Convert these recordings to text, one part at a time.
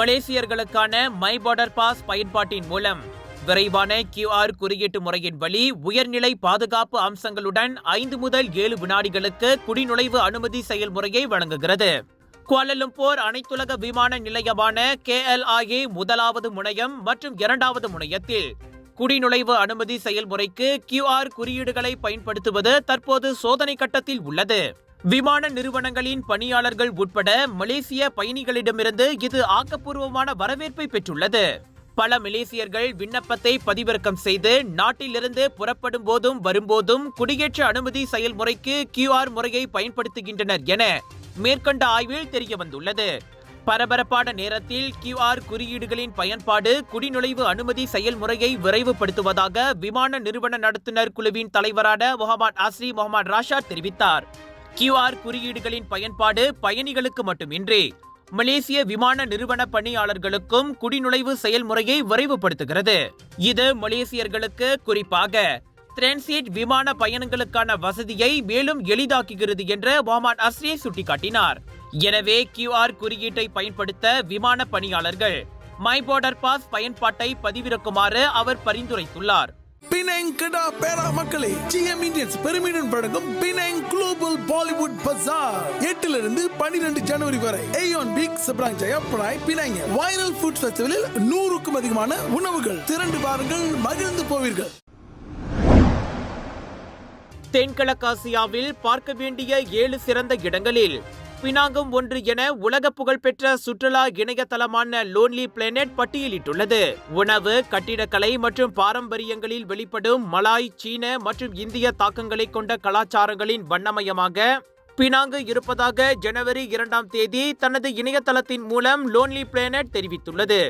மலேசியர்களுக்கான my border pass பயன்பாட்டின் மூலம் விரைவான கியூஆர் குறியீட்டு முறையின் வழி உயர்நிலை பாதுகாப்பு அம்சங்களுடன் ஐந்து முதல் ஏழு வினாடிகளுக்கு குடிநுழைவு அனுமதி செயல்முறையை வழங்குகிறது. குவாலலும்பூர் அனைத்துலக விமான நிலையமான கேஎல்ஐஏ முதலாவது முனையம் மற்றும் இரண்டாவது முனையத்தில் குடிநுழைவு அனுமதி செயல்முறைக்கு கியூஆர் குறியீடுகளை பயன்படுத்துவது தற்போது சோதனை கட்டத்தில் உள்ளது. விமான நிறுவனங்களின் பணியாளர்கள் உட்பட மலேசிய பயணிகளிடமிருந்து இது ஆக்கப்பூர்வமான வரவேற்பை பெற்றுள்ளது. பல மலேசியர்கள் விண்ணப்பத்தை பதிவிறக்கம் செய்து நாட்டிலிருந்து புறப்படும் போதும் வரும்போதும் குடியேற்ற அனுமதி செயல்முறைக்கு கியூஆர் முறையை பயன்படுத்துகின்றனர் என மேற்கண்ட ஆய்வில் தெரிய வந்துள்ளது பரபரப்பான நேரத்தில் கியூஆர் குறியீடுகளின் பயன்பாடு குடிநுழைவு அனுமதி செயல்முறையை விரைவுபடுத்துவதாக விமான நிறுவன நடத்துனர் குழுவின் தலைவரான முகமது அஸ்ரி முகமது ராஷாத் தெரிவித்தார். கியூஆர் குறியீடுகளின் பயன்பாடு பயணிகளுக்கு மட்டுமின்றி மலேசிய விமான நிறுவன பணியாளர்களுக்கும் குடிநுழைவு செயல்முறையை விரைவுபடுத்துகிறது. இது மலேசியர்களுக்கு குறிப்பாக டிரான்சிட் விமான பயணங்களுக்கான வசதியை மேலும் எளிதாக்குகிறது என்று வாமான் அஸ்ரே சுட்டிக்காட்டினார். எனவே கியூஆர் குறியீட்டை பயன்படுத்த விமான பணியாளர்கள் மை பார்டர் பாஸ் பயன்பாட்டை பதிவிறக்குமாறு அவர் பரிந்துரைத்துள்ளார். பினங்கடா பேரா மக்களே ஜிஎம் இந்தியன்ஸ் பெருமிடன் வழங்கும் பினங் குளோபல் பாலிவுட் பசார் எட்டுல இருந்து பன்னிரெண்டு ஜனவரி வரை Aeon Big Seberang Jaya Perai Penang viral food ஃபெஸ்டிவலில் நூறுக்கும் அதிகமான உணவுகள் திரண்டு பாருங்கள் மகிழ்ந்து போவீர்கள். தென்கிழக்காசியாவில் பார்க்க வேண்டிய ஏழு சிறந்த இடங்களில் பினாங்கும் ஒன்று என உலக புகழ்பெற்ற சுற்றுலா இணையதளமான லோன்லி பிளானட் பட்டியலிட்டுள்ளது. உணவு கட்டிடக்கலை மற்றும் பாரம்பரியங்களில் வெளிப்படும் மலாய் சீன மற்றும் இந்திய தாக்கங்களை கொண்ட கலாச்சாரங்களின் வண்ணமயமாக பினாங்கு இருப்பதாக ஜனவரி இரண்டாம் தேதி தனது இணையதளத்தின் மூலம் லோன்லி பிளானட் தெரிவித்துள்ளது.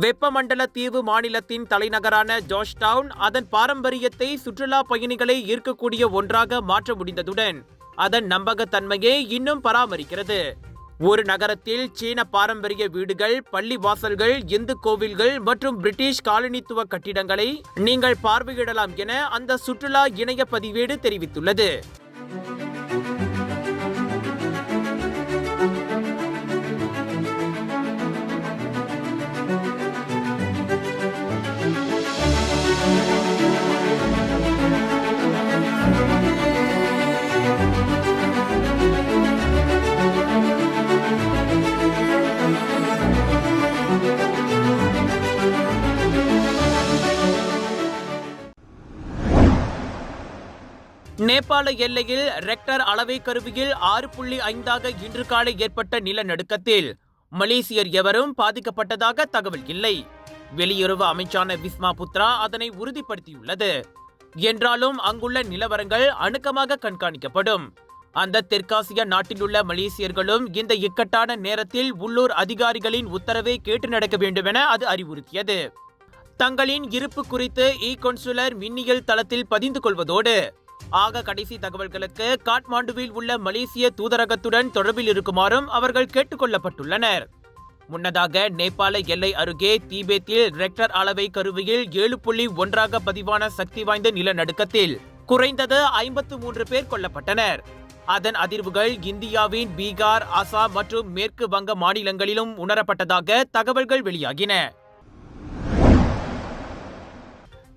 வெப்பமண்டல தீவு மாநிலத்தின் தலைநகரான ஜார்ஜ் டவுன் அதன் பாரம்பரியத்தை சுற்றுலா பயணிகளை ஈர்க்கக்கூடிய ஒன்றாக மாற்ற முடிந்ததுடன் அதன் நம்பகத்தன்மையை இன்னும் பராமரிக்கிறது. ஒரு நகரத்தில் சீன பாரம்பரிய வீடுகள் பள்ளி வாசல்கள் இந்து கோவில்கள் மற்றும் பிரிட்டிஷ் காலனித்துவ கட்டிடங்களை நீங்கள் பார்வையிடலாம் என அந்த சுற்றுலா இணைய பதிவேடு தெரிவித்துள்ளது. நேபாள எல்லையில் ரெக்டர் அளவை கருவியில் ஆறு புள்ளி ஐந்தாக இன்று காலை ஏற்பட்ட நிலநடுக்கத்தில் மலேசியர் எவரும் பாதிக்கப்பட்டதாக தகவல் இல்லை. வெளியுறவு அமைச்சான விஸ்மா புத்ரா அதனை உறுதிப்படுத்தியுள்ளது. என்றாலும் அங்குள்ள நிலவரங்கள் அணுக்கமாக கண்காணிக்கப்படும். அந்த தெற்காசிய நாட்டிலுள்ள மலேசியர்களும் இந்த இக்கட்டான நேரத்தில் உள்ளூர் அதிகாரிகளின் உத்தரவை கேட்டு நடக்க வேண்டுமென அது அறிவுறுத்தியது. தங்களின் இருப்பு குறித்து இ கொன்சுலர் மின்னியல் தளத்தில் பதிந்து கொள்வதோடு ஆக கடைசி தகவல்களுக்கு காட்மாண்டுவில் உள்ள மலேசிய தூதரகத்துடன் தொடர்பில் இருக்குமாறும் அவர்கள் கேட்டுக்கொள்ளப்பட்டுள்ளனர். முன்னதாக நேபாள எல்லை அருகே தீபேத்தில் ரெக்டர் அளவை கருவியில் ஏழு புள்ளி ஒன்றாக பதிவான சக்தி வாய்ந்த நிலநடுக்கத்தில் குறைந்தது ஐம்பத்து மூன்று பேர் கொல்லப்பட்டனர். அதன் அதிர்வுகள் இந்தியாவின் பீகார் அசாம் மற்றும் மேற்கு வங்க மாநிலங்களிலும் உணரப்பட்டதாக தகவல்கள் வெளியாகின.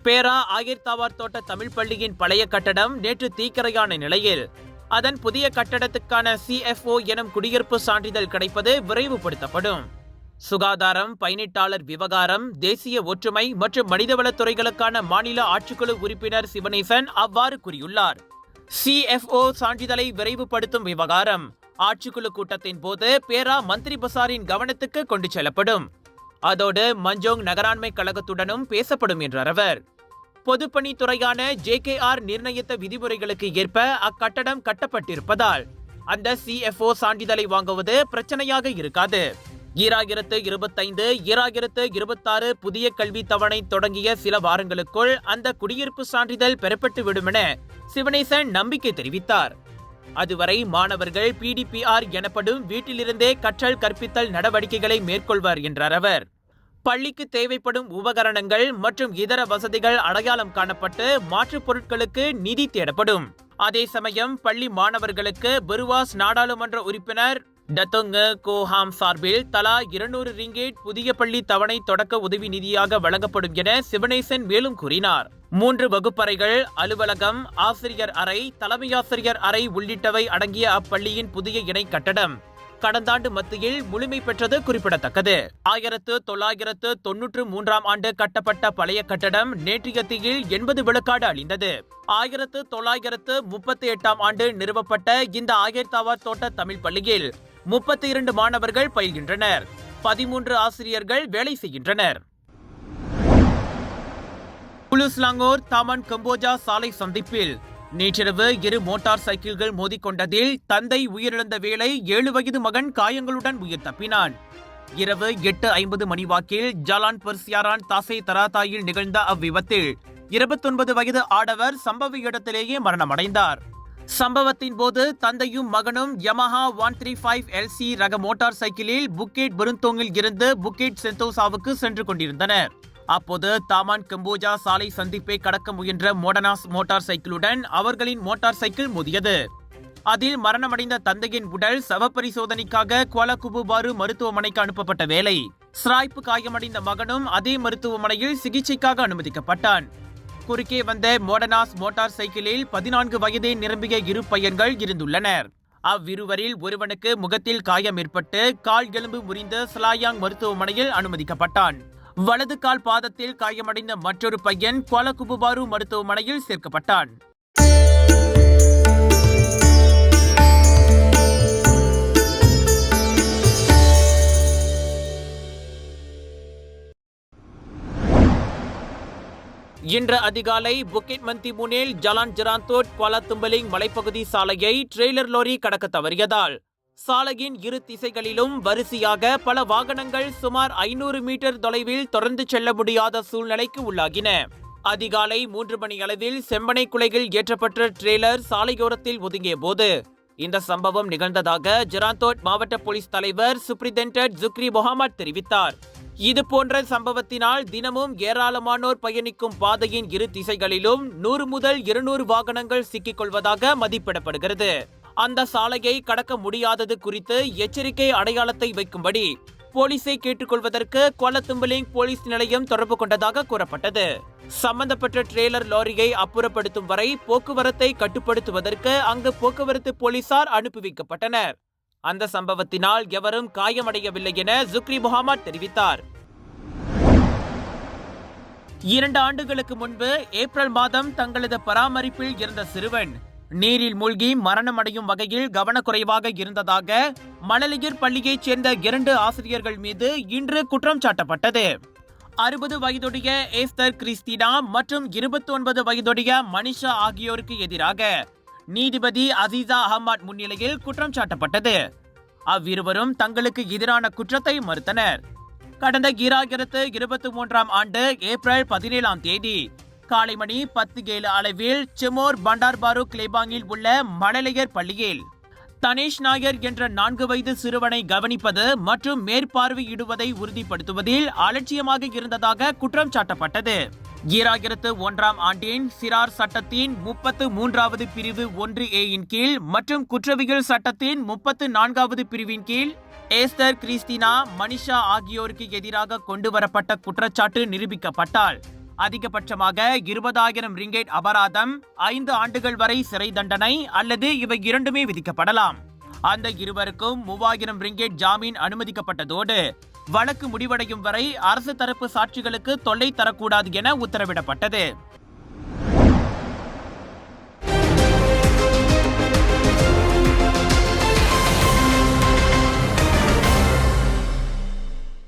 பேரா ஆகிர்தாவார் தோட்ட தமிழ் பள்ளியின் பழைய கட்டடம் நேற்று தீக்கரையான நிலையில். அதன் புதிய கட்டடத்துக்கான சிஎஃப்ஓ எனும் குடியிருப்பு சான்றிதழ் கிடைப்பது விரைவுபடுத்தப்படும். சுகாதாரம் பயனீட்டாளர் விவகாரம் தேசிய ஒற்றுமை மற்றும் மனிதவளத் துறைகளுக்கான மாநில ஆட்சிக்குழு உறுப்பினர் சிவனேசன் அவ்வாறு கூறியுள்ளார். சிஎஃப்ஓ சான்றிதழை விரைவுபடுத்தும் விவகாரம் ஆட்சிக்குழு கூட்டத்தின் போது பேரா மந்திரி பசாரின் கவனத்துக்கு கொண்டு செல்லப்படும். அதோடு மஞ்சோங் நகராண்மை கழகத்துடனும் பேசப்படும் என்றார் அவர். பொதுப்பணித்துறையான ஜேகேஆர் நிர்ணயித்த விதிமுறைகளுக்கு ஏற்ப அக்கட்டடம் கட்டப்பட்டிருப்பதால் அந்த சிஎஃப்ஓ சான்றிதழை வாங்குவது பிரச்சனையாக இருக்காது. ஈராயிரத்து இருபத்தைந்து ஈராயிரத்து இருபத்தாறு புதிய கல்வி தவணை தொடங்கிய சில வாரங்களுக்குள் அந்த குடியிருப்பு சான்றிதழ் பெறப்பட்டு விடுமென சிவனேசன் நம்பிக்கை தெரிவித்தார். அதுவரை மாணவர்கள் பிடிபிஆர் எனப்படும் வீட்டிலிருந்தே கற்றல் கற்பித்தல் நடவடிக்கைகளை மேற்கொள்வார் என்றார் அவர். பள்ளிக்கு தேவைப்படும் உபகரணங்கள் மற்றும் இதர வசதிகள் அடையாளம் காணப்பட்டு மாற்றுப் பொருட்களுக்கு நிதி தேடப்படும். அதே சமயம் பள்ளி மாணவர்களுக்கு பெருவாஸ் நாடாளுமன்ற உறுப்பினர் டத்தொங்கு கோஹாம் சார்பில் தலா இருநூறு ரிங்கேட் புதிய பள்ளி தவணை தொடக்க உதவி நிதியாக வழங்கப்படும் என சிவனேசன் மேலும் கூறினார். மூன்று வகுப்பறைகள் அலுவலகம் ஆசிரியர் அறை தலைமையாசிரியர் அறை உள்ளிட்டவை அடங்கிய அப்பள்ளியின் புதிய இணை கட்டடம். கடந்த ஆண்டு மத்தியில் முழுமை பெற்றது குறிப்பிடத்தக்கது. ஆயிரத்து தொள்ளாயிரத்து தொன்னூற்று மூன்றாம் ஆண்டு கட்டப்பட்ட பழைய கட்டடம் நேற்றைய தீயில் எண்பது விழுக்காடு அழிந்தது. ஆயிரத்து தொள்ளாயிரத்து முப்பத்தி எட்டாம் ஆண்டு நிறுவப்பட்ட இந்த ஆயர்தாவார் தோட்ட தமிழ் பள்ளியில் முப்பத்தி இரண்டு மாணவர்கள் பயில்கின்றனர். பதிமூன்று ஆசிரியர்கள் வேலை செய்கின்றனர். குலுஸ்லாங்கூர் தாமன் கம்போஜா சாலை சந்திப்பில் நேற்றிரவு இரு மோட்டார் சைக்கிள்கள் மோதிக்கொண்டதில் தந்தை உயிரிழந்த வேளை ஏழு வயது மகன் காயங்களுடன் உயிர் தப்பினான். இரவு எட்டு ஐம்பது மணி வாக்கில் ஜலான் பர்சியாரான் தாசை தராதாயில் நிகழ்ந்த அவ்விபத்தில் இருபத்தொன்பது வயது ஆடவர் சம்பவ இடத்திலேயே மரணமடைந்தார். சம்பவத்தின் போது தந்தையும் மகனும் Yamaha one three five LC ரக மோட்டார் சைக்கிளில் புக்கேட் பெருந்தோங்கில் இருந்து புக்கேட் செந்தோசாவுக்கு சென்று கொண்டிருந்தனர். அப்போது தாமான் கம்போஜா சாலை சந்திப்பை கடக்க முயன்ற மோடனாஸ் மோட்டார் சைக்கிளுடன் அவர்களின் மோட்டார் சைக்கிள் மோதியது. அதில் மரணமடைந்த தந்தையின் உடல் சவப்பரிசோதனைக்காக குவலகுபுபாரு மருத்துவமனைக்கு அனுப்பப்பட்ட வேளை ஸ்ராய்ப்பு காயமடைந்த மகனும் அதே மருத்துவமனையில் சிகிச்சைக்காக அனுமதிக்கப்பட்டான். குறுக்கே வந்த மோடனாஸ் மோட்டார் சைக்கிளில் பதினான்கு வயதை நிரம்பிய இரு பையன்கள் இருந்துள்ளனர். அவ்விருவரில் ஒருவனுக்கு முகத்தில் காயம் ஏற்பட்டு கால் எலும்பு முறிந்து ஸ்லாயாங் மருத்துவமனையில் அனுமதிக்கப்பட்டான். வலது கால் பாதத்தில் காயமடைந்த மற்றொரு பையன் குவாலகுபுபாரு மருத்துவமனையில் சேர்க்கப்பட்டான். இன்று அதிகாலை புக்கெட் மந்தி மந்திமுனில் ஜலான் ஜெராந்தோட் குவாலத்தும்பலிங் மலைப்பகுதி சாலையை ட்ரெய்லர் லோரி கடக்க தவறியதால் சாலையின் இரு திசைகளிலும் வரிசையாக பல வாகனங்கள் சுமார் ஐநூறு மீட்டர் தொலைவில் தொடர்ந்து செல்ல முடியாத சூழ்நிலைக்கு உள்ளாகின. அதிகாலை மூன்று மணி அளவில் செம்பனை குலையில் ஏற்றப்பட்ட ட்ரெய்லர் சாலையோரத்தில் ஒதுங்கிய போது இந்த சம்பவம் நிகழ்ந்ததாக ஜெராந்தோட் மாவட்ட போலீஸ் தலைவர் சுப்ரிடென்டன்ட் ஜுக்ரி முகமது தெரிவித்தார். இதுபோன்ற சம்பவத்தினால் தினமும் ஏராளமானோர் பயணிக்கும் பாதையின் இரு திசைகளிலும் நூறு முதல் இருநூறு வாகனங்கள் சிக்கிக் கொள்வதாக மதிப்பிடப்படுகிறது. அந்த சாலையை கடக்க முடியாதது குறித்து எச்சரிக்கை அடையாளத்தை வைக்கும்படி போலீசை கேட்டுக்கொள்வதற்கு கொலத்தும்பலிங் போலீஸ் நிலையம் தொடர்பு கொண்டதாக கூறப்பட்டது. சம்பந்தப்பட்ட ட்ரெய்லர் லாரியை அப்புறப்படுத்தும் வரை போக்குவரத்தை கட்டுப்படுத்துவதற்கு அங்கு போக்குவரத்து போலீசார் அனுப்பி வைக்கப்பட்டனர் அந்த சம்பவத்தினால் எவரும் காயமடையவில்லை என ஜுக்ரி முகமது தெரிவித்தார். இரண்டு ஆண்டுகளுக்கு முன்பு ஏப்ரல் மாதம் தங்களது பராமரிப்பில் இருந்த சிறுவன் நீரில் மூழ்கி மரணமடையும் வகையில் கவனக்குறைவாக இருந்ததாக மணலியர் பள்ளியைச் சேர்ந்த இரண்டு ஆசிரியர்கள் மீது இன்று குற்றம் சாட்டப்பட்டது. அறுபது வயதுடைய ஏஸ்தர் கிறிஸ்டினா மற்றும் இருபத்தி ஒன்பது வயதுடைய மனிஷா ஆகியோருக்கு எதிராக நீதிபதி அசீசா அகமத் முன்னிலையில் குற்றம் சாட்டப்பட்டது. அவ்விருவரும் தங்களுக்கு எதிரான குற்றத்தை மறுத்தனர். கடந்த ஈராயிரத்து இருபத்தி மூன்றாம் ஆண்டு ஏப்ரல் பதினேழாம் தேதி காலை மணி பத்து ஏழு அளவில் செமோர் பண்டார்பாரு கிளேபாங்கில் உள்ள மழலையர் பள்ளியில். தனேஷ் நாயர் என்ற நான்கு வயது சிறுவனை கவனிப்பது மற்றும் மேற்பார்வையிடுவதை உறுதிப்படுத்துவதில் அலட்சியமாக இருந்ததாக குற்றம் சாட்டப்பட்டது. ஈராயிரத்து ஒன்றாம் ஆண்டின் சிறார் சட்டத்தின் முப்பத்து மூன்றாவது பிரிவு ஒன்று ஏயின் கீழ் மற்றும் குற்றவியல் சட்டத்தின் முப்பத்து நான்காவது பிரிவின் கீழ் ஏஸ்தர் கிறிஸ்டினா மனிஷா ஆகியோருக்கு எதிராக கொண்டு வரப்பட்ட குற்றச்சாட்டு நிரூபிக்கப்பட்டால். அதிகபட்சமாக இருபதாயிரம் ரிங்கேட் அபராதம் ஐந்து ஆண்டுகள் வரை சிறை தண்டனை அல்லது இவை இரண்டுமே விதிக்கப்படலாம். அந்த இருவருக்கும் மூவாயிரம் ரிங்கேட் ஜாமீன் அனுமதிக்கப்பட்டதோடு வழக்கு முடிவடையும் வரை அரசு தரப்பு சாட்சிகளுக்கு தொல்லை தரக்கூடாது என உத்தரவிடப்பட்டது.